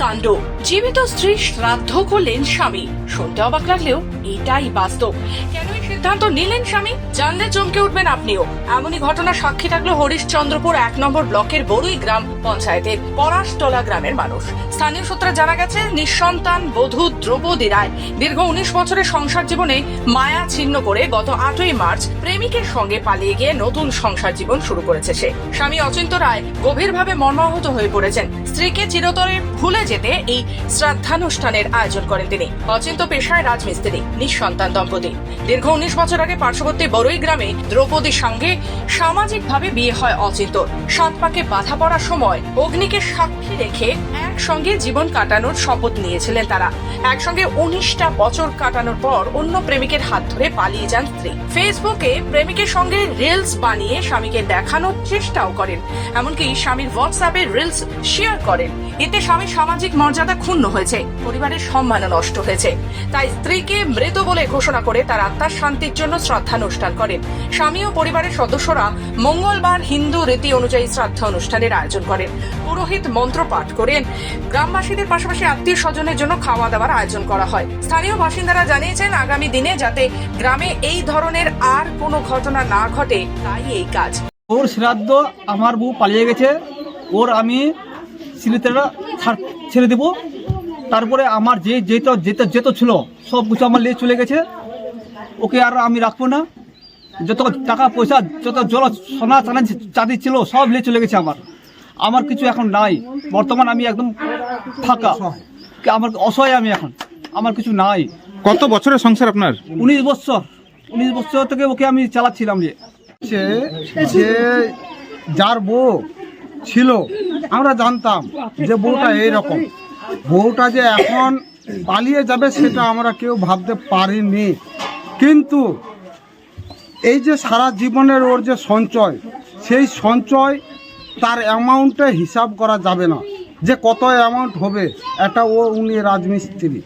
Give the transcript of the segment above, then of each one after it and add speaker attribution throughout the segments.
Speaker 1: কাণ্ড। জীবিত স্ত্রী শ্রাদ্ধ করলেন স্বামী। শুনতে অবাক লাগলেও এটাই বাস্তব। কেন সিদ্ধান্ত নিলেন স্বামী। জানলে চমকে উঠবেন আপনিও। এমনই ঘটনা সাক্ষী থাকল হরিশচন্দ্রপুর এক নম্বর ব্লকের বড়ুই গ্রাম পঞ্চায়েতের পরাশতলা গ্রামের মানুষ। স্থানীয় সূত্রে জানা গেছে, নিঃসন্তান বধূ দ্রৌপদী রায় দীর্ঘ উনিশ বছরের সংসার জীবনে মায়া ছিন্ন করে গত আটই মার্চ প্রেমিকের সঙ্গে পালিয়ে গিয়ে নতুন সংসার জীবন শুরু করেছে সে। স্বামী অচিন্ত রায় গভীরভাবে মর্মাহত হয়ে পড়েছেন। স্ত্রীকে চিরতরে ভুলে যেতে এই শ্রাদ্ধানুষ্ঠানের আয়োজন করেন তিনি। অচিন্ত পেশায় রাজমিস্ত্রি, নিঃসন্তান দম্পতি। দীর্ঘ উনিশ বছর আগে পার্শ্ববর্তী বড়ই গ্রামে দ্রৌপদীর সঙ্গে সামাজিকভাবে বিয়ে হয় অচিন্তর সাত পাকে বাধা পড়ার সময় অগ্নিকে সাক্ষী রেখে একসঙ্গে জীবন কাটানোর শপথ নিয়েছিলেন তারা। একসঙ্গে উনিশটা বছর কাটানোর পর অন্য প্রেমিকের হাত ধরে পালিয়ে যান স্ত্রী। ফেসবুকে প্রেমিকের সঙ্গে রিলস বানিয়ে স্বামীকে দেখানোর চেষ্টাও করেন। এমনকি স্বামীর হোয়াটসঅ্যাপে রিলস শেয়ার করেন। এতে স্বামীর সামাজিক মর্যাদা ক্ষুণ্ণ হয়েছে। পরিবারের সম্মান নষ্ট হয়েছে। তাই স্ত্রীকে মৃত বলে ঘোষণা করে তার আত্মার শান্তির জন্য শ্রদ্ধানুষ্ঠান করেন। স্বামী ও পরিবারের সদস্যরা মঙ্গলবার হিন্দু রীতি অনুযায়ী শ্রাদ্ধা অনুষ্ঠানের আয়োজন করেন। পুরোহিত মন্ত্র পাঠ করেন। গ্রামবাসীদের পাশাপাশি আত্মীয় স্বজনের জন্য খাওয়া দাওয়ার আয়োজন করা হয়। স্থানীয় বাসিন্দারা জানিয়েছেন, আগামী দিনে যাতে গ্রামে এই ধরনের আর কোনো ঘটনা না ঘটে, তাই এই কাজ।
Speaker 2: ওর শ্রাদ্ধ আমার বউ পালিয়ে গেছে। ওর আমি ছেড়ে দেবো। তারপরে আমার যে যেত যেতে যেত ছিল, সব কিছু আমার নিয়ে চলে গেছে। ওকে আর আমি রাখব না। যত টাকা পয়সা, যত জল, সোনা চানা চাঁদি ছিল, সব নিয়ে চলে গেছে আমার। আমার কিছু এখন নাই। বর্তমান আমি একদম ফাঁকা। আমার অসহায় আমি এখন। আমার কিছু নাই।
Speaker 3: কত বছরের সংসার আপনার?
Speaker 2: উনিশ বছর। উনিশ বছর থেকে ওকে আমি চালাচ্ছিলাম যে।
Speaker 4: যে যার বউ ছিল আমরা জানতাম যে বউটা এইরকম। বউটা যে এখন পালিয়ে যাবে সেটা আমরা কেউ ভাবতে পারিনি। কিন্তু এই যে সারা জীবনের ওর যে সঞ্চয় সেই সঞ্চয় তার অ্যামাউন্টে হিসাব করা যাবে না। যে কত অ্যামাউন্ট হবে, এটা ও, উনি রাজমিস্ত্রি।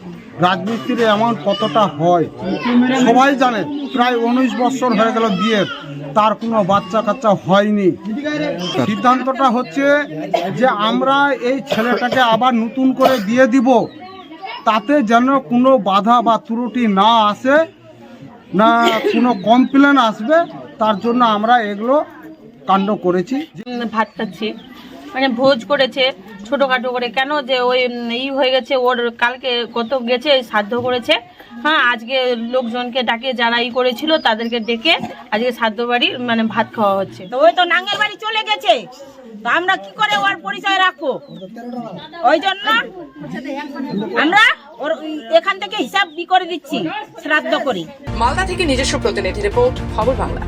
Speaker 4: রাজমিস্ত্রির অ্যামাউন্ট কতটা হয়, সবাই জানে। প্রায় উনিশ বছর হয়ে গেল বিয়ের, তার কোনো বাচ্চা কাচ্চা হয়নি। সিদ্ধান্তটা হচ্ছে যে আমরা এই ছেলেটাকে আবার নতুন করে দিয়ে দিব, তাতে যেন কোনো বাধা বা ত্রুটি না আসে, না কোনো কমপ্লেন আসবে, তার জন্য আমরা এগুলো কাণ্ড করেছি।
Speaker 5: ভাত খাচ্ছি। মানে ভোজ করেছে ছোটখাটো করে। কেন যে ওই ই হয়ে গেছে ওর কালকে কত গেছে শ্রাদ্ধ করেছে। হ্যাঁ আজকে লোকজনকে ডাকে যারা ই করেছিল তাদেরকে ডেকে আজকে শ্রাদ্ধ বাড়ি মানে ভাত খাওয়া হচ্ছে।
Speaker 6: তো ওই তো নাঙ্গের বাড়ি চলে গেছে। তো আমরা কি করে ওর পরিচয় রাখব? ওই জন্য আমরা ওর এখান থেকে হিসাব বি করে দিচ্ছি শ্রাদ্ধ করি।
Speaker 1: মালদা থেকে নিজস্ব প্রতিনিধি রিপোর্ট খবর বাংলা।